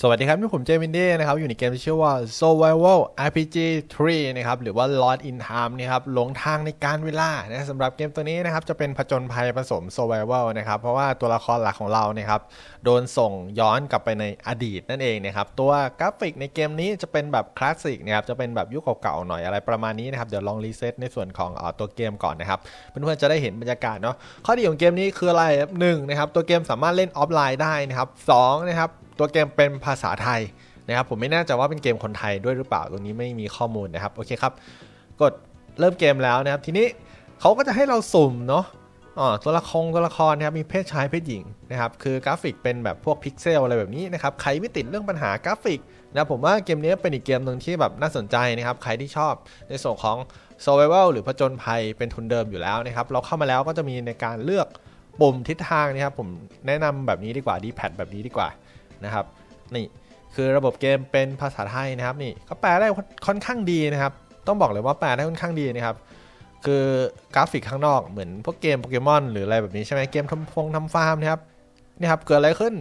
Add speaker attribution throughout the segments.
Speaker 1: สวัสดีครับนี่ผมเจมินเด้นะครับ อยู่ในเกมที่ชื่อว่า Survival RPG 3 นะครับ หรือว่า Lost in Time นะครับหลงทางในการเวลานะสำหรับเกมตัวนี้นะครับ จะเป็นผจญภัยผสม Survival นะครับ เพราะว่าตัวละครหลักของเราเนี่ยครับ โดนส่งย้อนกลับไปในอดีตนั่นเองนะครับ ตัวกราฟิกในเกมนี้จะเป็นแบบคลาสสิกนะครับ จะเป็นแบบยุคเก่าๆหน่อยอะไรประมาณนี้นะครับ เดี๋ยวลองรีเซ็ตในส่วนของอตัวเกมก่อนนะครับ เพื่อนๆจะได้เห็นบรรยากาศเนาะ ข้อดีของเกมนี้คืออะไรหนึ่งนะครับ ตัวเกมสามารถเล่นออฟไลน์ได้นะครับสองนะครับตัวเกมเป็นภาษาไทยนะครับผมไม่แน่ใจว่าเป็นเกมคนไทยด้วยหรือเปล่าตรงนี้ไม่มีข้อมูลนะครับโอเคครับ กดเริ่มเกมแล้วนะครับ ทีนี้เขาก็จะให้เราสุ่มเนาะอ๋อตัวละครตัวละครนะครับมีเพศชายเพศหญิงนะครับคือกราฟิกเป็นแบบพวกพิกเซลอะไรแบบนี้นะครับใครไม่ติดเรื่องปัญหากราฟิกนะผมว่าเกมนี้เป็นอีกเกมหนึ่งที่แบบน่าสนใจนะครับใครที่ชอบในส่วนของ survival หรือผจญภัยเป็นทุนเดิมอยู่แล้วนะครับเราเข้ามาแล้วก็จะมีในการเลือกปุ่มทิศทางนะครับผมแนะนำแบบนี้ดีกว่า D-pad แบบนี้ดีกว่า นะครับนี่คือระบบเกมเป็นภาษาไทยนะครับนี่ก็แปลได้ค่อนข้างดีนะครับ ต้องบอกเลยว่าแปลได้ค่อนข้างดีนะครับ คือกราฟิกข้างนอกเหมือนพวกเกมโปเกมอนหรืออะไรแบบนี้ใช่ไหมเกมทำฟงทำฟาร์มนะครับนี่ครับเกิดอะไรขึ้น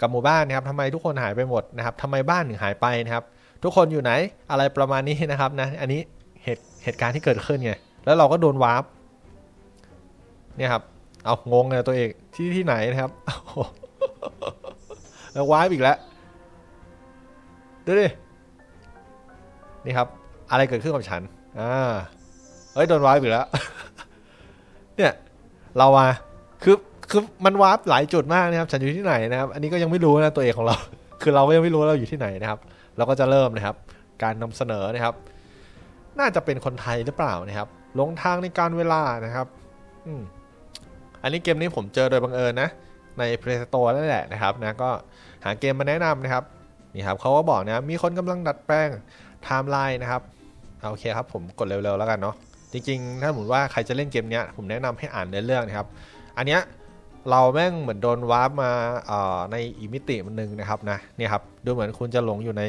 Speaker 1: กับหมู่บ้านนะครับทำไมทุกคนหายไปหมดนะครับทำไมบ้านถึงหายไปนะครับ ทุกคนอยู่ไหนอะไรประมาณนี้นะครับนะอันนี้เหตุเหตุการณ์ที่เกิดขึ้นไงแล้วเราก็โดนวาร์ปเนี่ยครับเอางงเลยตัวเองที่ที่ไหนนะครับ แล้ววาร์ปอีกแล้วดูดิ นี่ครับ อะไรเกิดขึ้นกับฉัน อ่าเอ้ย โดนวาร์ปอีกแล้ว เนี่ย เรามาคือ คือมันวาร์ปหลายจุดมากนะครับ ฉันอยู่ที่ไหนนะครับ อันนี้ก็ยังไม่รู้นะตัวเอกของเรา คือเราก็ยังไม่รู้ว่าเราอยู่ที่ไหนนะครับ เราก็จะเริ่มนะครับ การนำเสนอนะครับ น่าจะเป็นคนไทยหรือเปล่านะครับหลงทางในการเวลานะครับ อืมอันนี้เกมนี้ผมเจอโดยบังเอิญนะ ใน Play Store นั่นแหละนะครับนะก็ หาเกมมาแนะนำนะครับนี่ครับเขาก็บอกนะมีคนกำลังดัดแปลงไทม์ไลน์นะครับโอเคครับผมกดเร็วๆแล้วกันเนาะจริงๆ ถ้าสมมติว่าใครจะเล่นเกมนี้ผมแนะนำให้อ่านเนื้อเรื่องนะครับ อันเนี้ยเราแม่งเหมือนโดนวาร์ปมาในอีมิติมันหนึ่งนะครับนะนี่ครับดูเหมือนคุณจะหลงอยู่ใน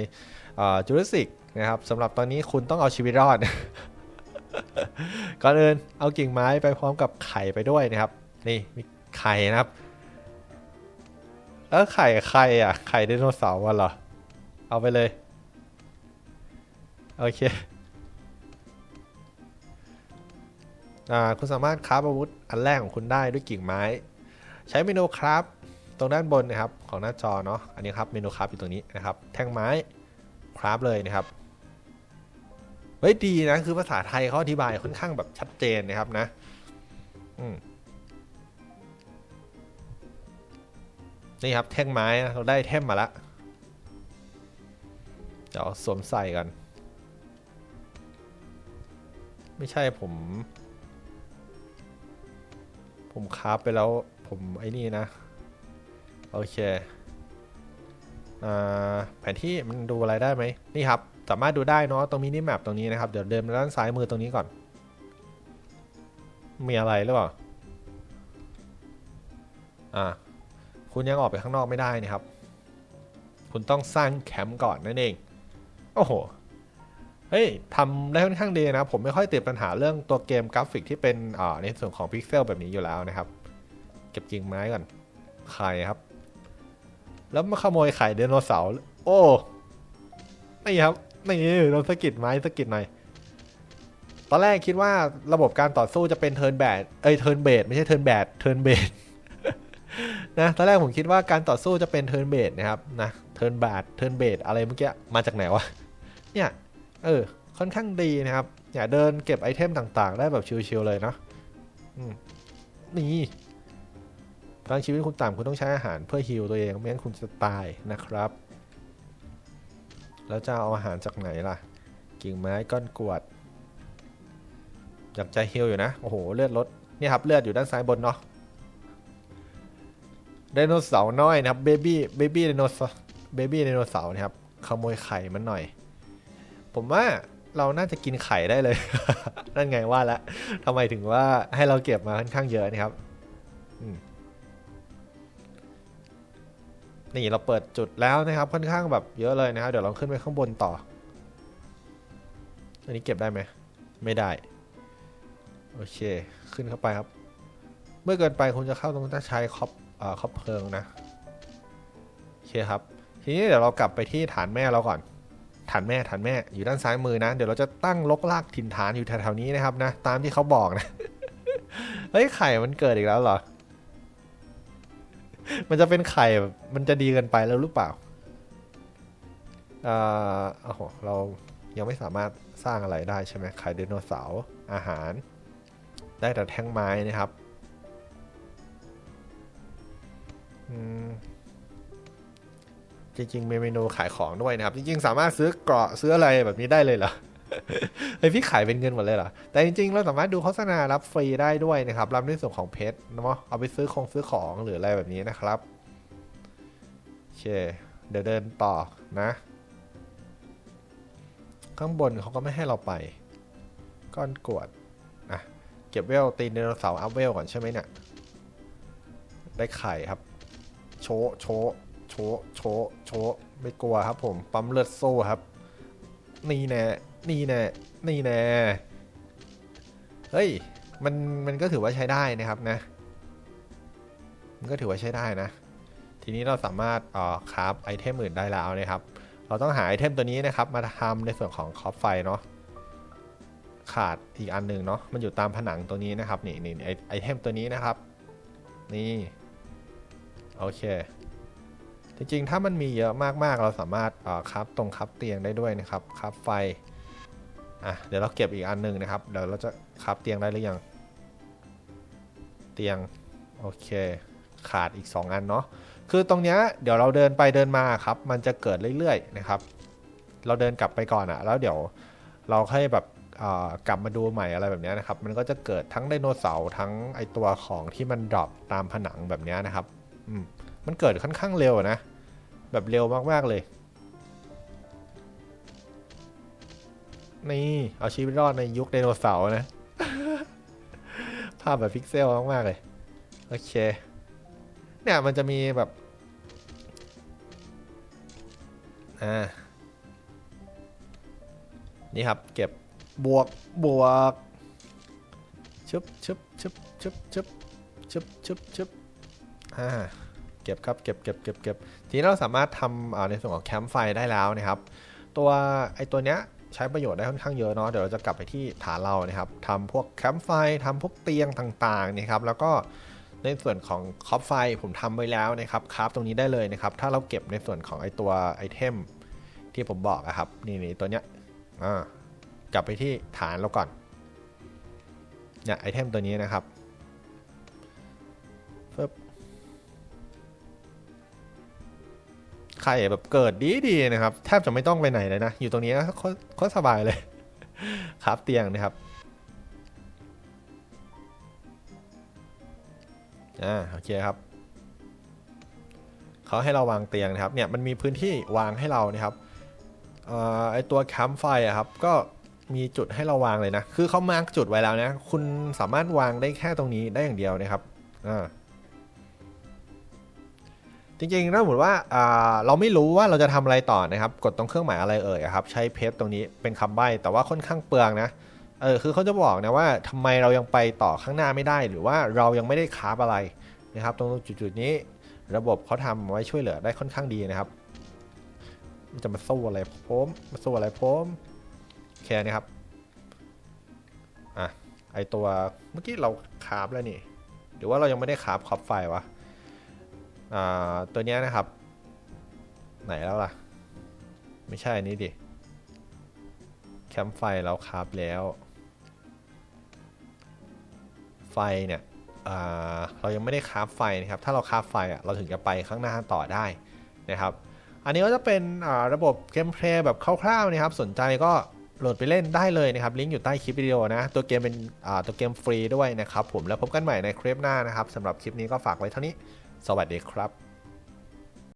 Speaker 1: จูราสสิกนะครับสำหรับตอนนี้คุณต้องเอาชีวิตรอด ก่อนอื่นเอากิ่งไม้ไปพร้อมกับไข่ไปด้วยนะครับ นี่มีไข่นะครับ เออไข่ใครอะไข่ไดโนเสาร์วะเหรอ เอาไปเลย โอเคอ่าคุณสามารถคราฟอาวุธอันแรกของคุณได้ด้วยกิ่งไม้ ใช้เมนูคราฟตรงด้านบนนะครับของหน้าจอเนาะอันนี้ครับเมนูคราฟอยู่ตรงนี้นะครับ แท่งไม้คราฟเลยนะครับเฮ้ยดีนะคือภาษาไทยเขาอธิบายค่อนข้างแบบชัดเจนนะครับนะ อืม นี่ครับแท่งไม้นะเราได้แท่งมาละเดี๋ยวสวมใส่กัน ไม่ใช่ผม ผมคาฟไปแล้วผมไอ้นี่นะ โอเคอแผนที่มันดูอะไรได้ไหมนี่ครับ สามารถดูได้เนาะตรงมินิแมปตรงนี้นะครับ เดี๋ยวเดินด้านซ้ายมือตรงนี้ก่อน มีอะไรหรือเปล่าอ่า คุณยังออกไปข้างนอกไม่ได้นะครับ คุณต้องสร้างแคมป์ก่อนนั่นเอง โอ้โห เฮ้ยทำได้ค่อนข้างดีนะ ผมไม่ค่อยติดปัญหาเรื่องตัวเกมกราฟิกที่เป็นในส่วนของพิกเซลแบบนี้อยู่แล้วนะครับ เก็บกิ่งไม้ก่อนไข่ครับ แล้วมาขโมยไข่ไดโนเสาร์ โอ้นี่ครับ นี่โดนสะกิดไม้สะกิดหน่อยตอนแรกคิดว่าระบบการต่อสู้จะเป็นเทิร์นแบดเอ้ยเทิร์นเบดไม่ใช่เทิร์นแบดเทิร์นเบด นะตอนแรกผมคิดว่าการต่อสู้จะเป็นเทิร์นเบดนะครับนะเทิร์นแบดเทิร์นเบดอะไรเมื่อกี้มาจากไหนวะเนี่ยเออค่อนข้างดีนะครับอย่าเดินเก็บไอเทมต่างๆ ได้แบบชิลๆเลยเนาะนี่พลังชีวิตคุณต่ำคุณต้องใช้อาหารเพื่อฮิลตัวเองไม่งั้นคุณจะตายนะครับ แล้วจะเอาอาหารจากไหนล่ะ กิ่งไม้ก้อนกวดอยากจะฮิลอยู่นะ โอ้โห เลือดลดนี่ครับเลือดอยู่ด้านซ้ายบนเนาะ ไดโนเสาร์น้อยนะครับเบบี้เบบี้ไดโนเสาร์เบบี้ไดโนเสาร์นะครับขโมยไข่มันหน่อย ผมว่าเราน่าจะกินไข่ได้เลย นั่นไงว่าแล้วทำไมถึงว่าให้เราเก็บมาค่อนข้างเยอะนะครับนี่เราเปิดจุดแล้วนะครับ ค่อนข้างแบบเยอะเลยนะครับเดี๋ยวเราขึ้นไปข้างบนต่อ อันนี้เก็บได้ไหมไม่ได้ โอเค ขึ้นเข้าไปครับ เมื่อเกินไปคุณจะเข้าตรงต้งใช้คอป คอปเพลิงนะโอเคครับ ทีนี้เดี๋ยวเรากลับไปที่ฐานแม่เราก่อน ฐานแม่ฐานแม่อยู่ด้านซ้ายมือนะ เดี๋ยวเราจะตั้งลกลากถิ่นฐานอยู่แถวๆนี้นะครับนะ ตามที่เขาบอกนะ เฮ้ยไข่มันเกิดอีกแล้วเหรอ มันจะเป็นไข่มันจะดีเกินไปแล้วหรือเปล่าอ่าโอ้โหเรายังไม่สามารถสร้างอะไรได้ใช่ไหมไข่ไดโนเสาร์อาหาร ได้แต่แท่งไม้นะครับ จริงๆมีเมนูขายของด้วยนะครับ จริงๆ สามารถซื้อเกราะซื้ออะไรแบบนี้ได้เลยเหรอเฮ้ยพี่ขายเป็นเงินหมดเลยเหรอ แต่จริงๆ เราสามารถดูโฆษณารับฟรีได้ด้วยนะครับ รับในส่วนของเพชรเนาะเอาไปซื้อของซื้อของหรืออะไรแบบนี้นะครับโอเคเดี๋ยวเดินต่อนะ ข้างบนเขาก็ไม่ให้เราไปก้อนกวดอะเก็บเวลตีนไดโนเสาร์อัพเวลก่อนใช่ไหมเนี่ยได้ไข่ครับ โชะโชะโชะโชะโชะไม่กลัวครับผม ปั๊มเลือดโซ่ครับ นี่แน่ นี่แน่ นี่แน่ เฮ้ย มัน มันก็ถือว่าใช้ได้นะครับนะ มันก็ถือว่าใช้ได้นะ ทีนี้เราสามารถอ่อคราฟไอเทมอื่นได้แล้วนะครับ เราต้องหาไอเทมตัวนี้นะครับ มาทำในส่วนของคอฟไฟเนาะ ขาดอีกอันหนึ่งเนาะ มันอยู่ตามผนังตัวนี้นะครับ นี่นี่ไอไอเทมตัวนี้นะครับ นี่ โอเค จริงๆ ถ้ามันมีเยอะมากๆ เราสามารถครับตรงครับเตียงได้ด้วยนะครับครับไฟ อะ เดี๋ยวเราเก็บอีกอันหนึ่งนะครับ เดี๋ยวเราจะครับเตียงได้หรือยัง เตียง โอเค ขาดอีก 2 อันเนาะ คือตรงเนี้ยเดี๋ยวเราเดินไปเดินมาครับ มันจะเกิดเรื่อยๆ นะครับ เราเดินกลับไปก่อนอะแล้วเดี๋ยวเราค่อยแบบกลับมาดูใหม่อะไรแบบนี้นะครับ มันก็จะเกิดทั้งไดโนเสาร์ทั้งไอตัวของที่มันดรอปตามผนังแบบนี้นะครับ มันเกิดค่อนข้างเร็วนะ แบบเร็วมากๆเลย นี่ เอาชีวิตรอดในยุคไดโนเสาร์นะ ภาพแบบพิกเซลมากๆเลย โอเค เนี่ยมันจะมีแบบ อ่า นี่ครับ เก็บบวกบวกชึบชึบชึบชึบชึบชึบชึบชึบ อ่าเก็บครับเก็บเก็บเก็บเก็บทีนี้เราสามารถทำในส่วนของแคมป์ไฟได้แล้วนะครับ ตัวไอตัวเนี้ยใช้ประโยชน์ได้ค่อนข้างเยอะเนาะเดี๋ยวเราจะกลับไปที่ฐานเรานะครับทำพวกแคมป์ไฟทำพวกเตียงต่างๆนะครับแล้วก็ในส่วนของคอปไฟผมทำไว้แล้วนะครับคราฟตรงนี้ได้เลยนะครับ ถ้าเราเก็บในส่วนของไอตัวไอเทมที่ผมบอกอะครับนี่นี่ตัวเนี้ยอ่ากลับไปที่ฐานเราก่อนเนี่ยไอเทมตัวนี้นะครับ ไข่แบบเกิดดีดีนะครับแทบจะไม่ต้องไปไหนเลยนะ อยู่ตรงนี้ก็โคตรสบายเลย ครับเตียงนะครับอ่าโอเคครับเขาให้เราวางเตียงนะครับเนี่ยมันมีพื้นที่วางให้เรานะครับอไอตัวแคมป์ไฟอะครับก็มีจุดให้เราวางเลยนะ คือเขามาร์กจุดไว้แล้วนะ คุณสามารถวางได้แค่ตรงนี้ได้อย่างเดียวนะครับอ่า จริงๆถ้าสมมติว่าเราไม่รู้ว่าเราจะทำอะไรต่อนะครับ กดตรงเครื่องหมายอะไรเอ่ยครับ ใช้เพจตรงนี้เป็นคำใบ้แต่ว่าค่อนข้างเปลืองนะเออคือเขาจะบอกนะว่าทำไมเรายังไปต่อข้างหน้าไม่ได้ หรือว่าเรายังไม่ได้คาฟอะไรนะครับ ตรงจุดๆนี้ระบบเขาทำไว้ช่วยเหลือได้ค่อนข้างดีนะครับมันจะมาสู้อะไรผมมาสู้อะไรผมโอเคนะครับอะไอตัวเมื่อกี้เราคาฟแล้วนี่หรือว่าเรายังไม่ได้คาฟคอปไฟวะ ตัวนี้นะครับ ไหนแล้วล่ะ ไม่ใช่อันนี้ดิ แคมป์ไฟเราคราฟแล้ว ไฟเนี่ยเรายังไม่ได้คราฟไฟนะครับ ถ้าเราคราฟไฟอะเราถึงจะไปข้างหน้าต่อได้นะครับ อันนี้ก็จะเป็นระบบเกมเพลย์แบบคร่าวๆนะครับ สนใจก็โหลดไปเล่นได้เลยนะครับ ลิงก์อยู่ใต้คลิปวิดีโอนะ ตัวเกมเป็นตัวเกมฟรีด้วยนะครับผม แล้วพบกันใหม่ในคลิปหน้านะครับสำหรับคลิปนี้ก็ฝากไว้เท่านี้ สวัสดีครับ